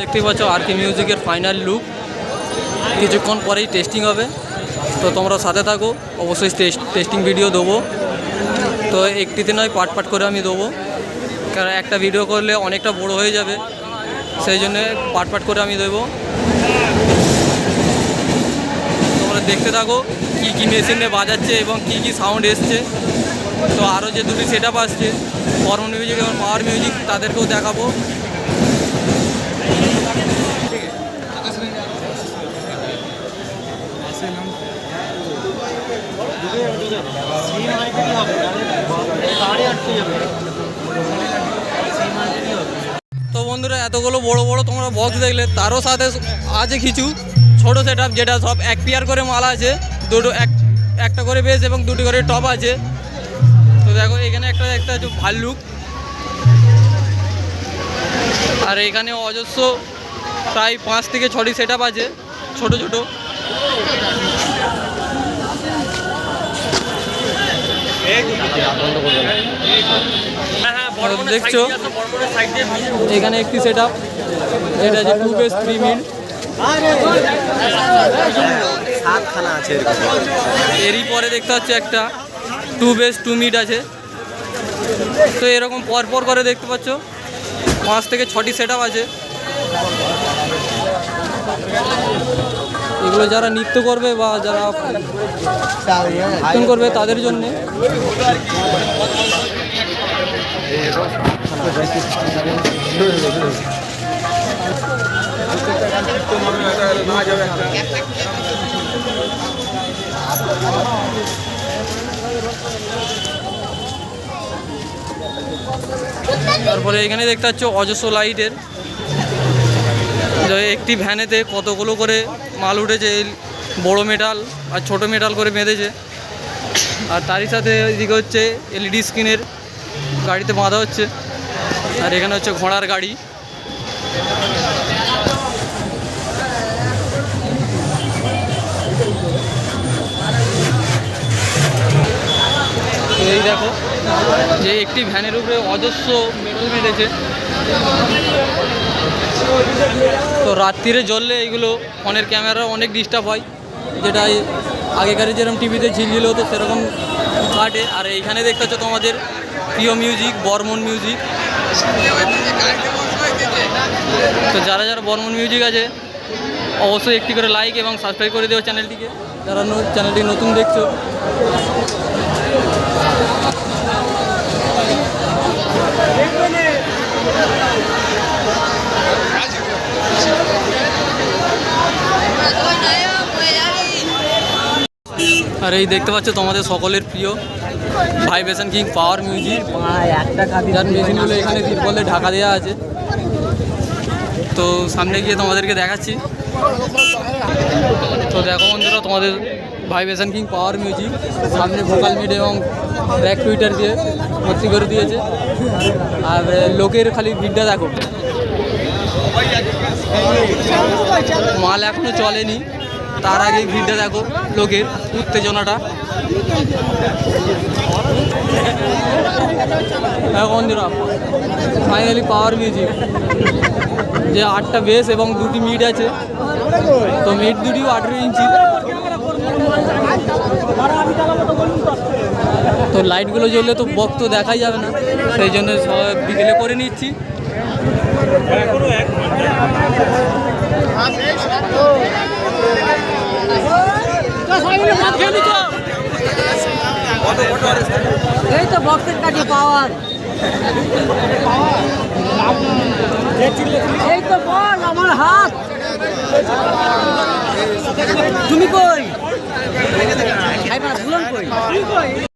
দেখতেই পাচ্ছ আর কে মিউজিকের ফাইনাল লুক। কিছুক্ষণ পরেই টেস্টিং হবে। তো তোমরা সাথে থাকো। অবশ্যই টেস্টিং ভিডিও দেবো। তো একটিতে নয় পার্ট পাট করে আমি দেবো। কারণ একটা ভিডিও করলে অনেকটা বড় হয়ে যাবে। সেই জন্য পার্ট পাট করে আমি দেবো। তোমরা দেখতে থাকো কী কী মেশিনে বাজাচ্ছে এবং কী কী সাউন্ড এসছে। তো আরও যে দুটি সেট আপ আসছে ফর্ম মিউজিক এবং পাওয়ার মিউজিক তাদেরকেও দেখাবো। তো বন্ধুরা, এতগুলো বড় বড় তোমরা বক্স দেখলে, তারও সাথে আছে কিছু। ছোট সেট যেটা সব এক পেয়ার করে মাল আছে, দুটো এক একটা করে বেস এবং দুটো করে টপ আছে। তো দেখো, এখানে একটা একটা হচ্ছে ভাল্লুক। আর এখানে অজস্র প্রায় পাঁচ থেকে ছটি সেট আছে ছোট ছোট। তো দেখছ? এখানে একটি সেট আপ এটা আছে টু বেস থ্রি মিল সাতখানা আছে এরই পরে দেখতে পাচ্ছি একটা টু বেস টু মিট আছে। তো এরকম পর পর করে দেখতে পাচ্ছ। পাঁচ থেকে ছটি সেট আছে। এগুলো যারা নৃত্য করবে বা যারা করবে তাদের জন্যে। তারপরে এখানে দেখতে পাচ্ছ অজস্র লাইটের। একটি ভ্যানেতে কতগুলো করে মাল উঠেছে বড় মেটাল আর ছোট মেটাল করে বেঁধেছে। আর তারই সাথে এদিকে হচ্ছে এলইডি স্ক্রিনের গাড়িতে বাঁধা হচ্ছে। আর এখানে হচ্ছে ঘোড়ার গাড়ি। এই দেখো যে একটি ভ্যানের উপরে অজস্র মেটাল মেরেছে। তো রাত্রিরে জ্বললে এইগুলো ফোনের ক্যামেরা অনেক ডিস্টার্ব হয়। যেটা আগেকার যেরকম টিভিতে ঝিলঝিল হতো, সেরকম কাটে আর এইখানে দেখতে পাচ্ছ তোমাদের প্রিয় মিউজিক বর্মন মিউজিক তো যারা যারা বর্মন মিউজিক আছে, অবশ্যই একটি করে লাইক এবং সাবস্ক্রাইব করে দেবো চ্যানেলটিকে। যারা চ্যানেলটি নতুন দেখছ আর এই দেখতে পাচ্ছ তোমাদের সকলের প্রিয় ভাইব্রেশন কিং পাওয়ার মিউজিক। যার মেশিনগুলো এখানে তিরপলে ঢাকা দেওয়া আছে। তো সামনে গিয়ে তোমাদেরকে দেখাচ্ছি। তো দেখো বন্ধুরা, তোমাদের ভাইব্রেশন কিং পাওয়ার মিউজিক। সামনে ভোকাল মিড এবং ব্যাক টুইটার দিয়ে ভর্তি করে দিয়েছে। আর লোকের খালি ভিড়টা দেখো। মাল এখনও চলেনি। তার আগে ভিড়টা দেখো, লোকের উত্তেজনাটা। ফাইনালি পাওয়ার মিউজিক যে আটটা বেস এবং দুটি মিড আছে, তো মিট দুটিও আঠেরো ইঞ্চি তো লাইটগুলো জ্বললে তো বক্ত দেখাই যাবে না, সেই জন্য সব বিকেলে করে নিচ্ছি। এই তো বক্সের কাছে পাওয়ার। এই তো বল আমার হাত। তুমি কই? কই?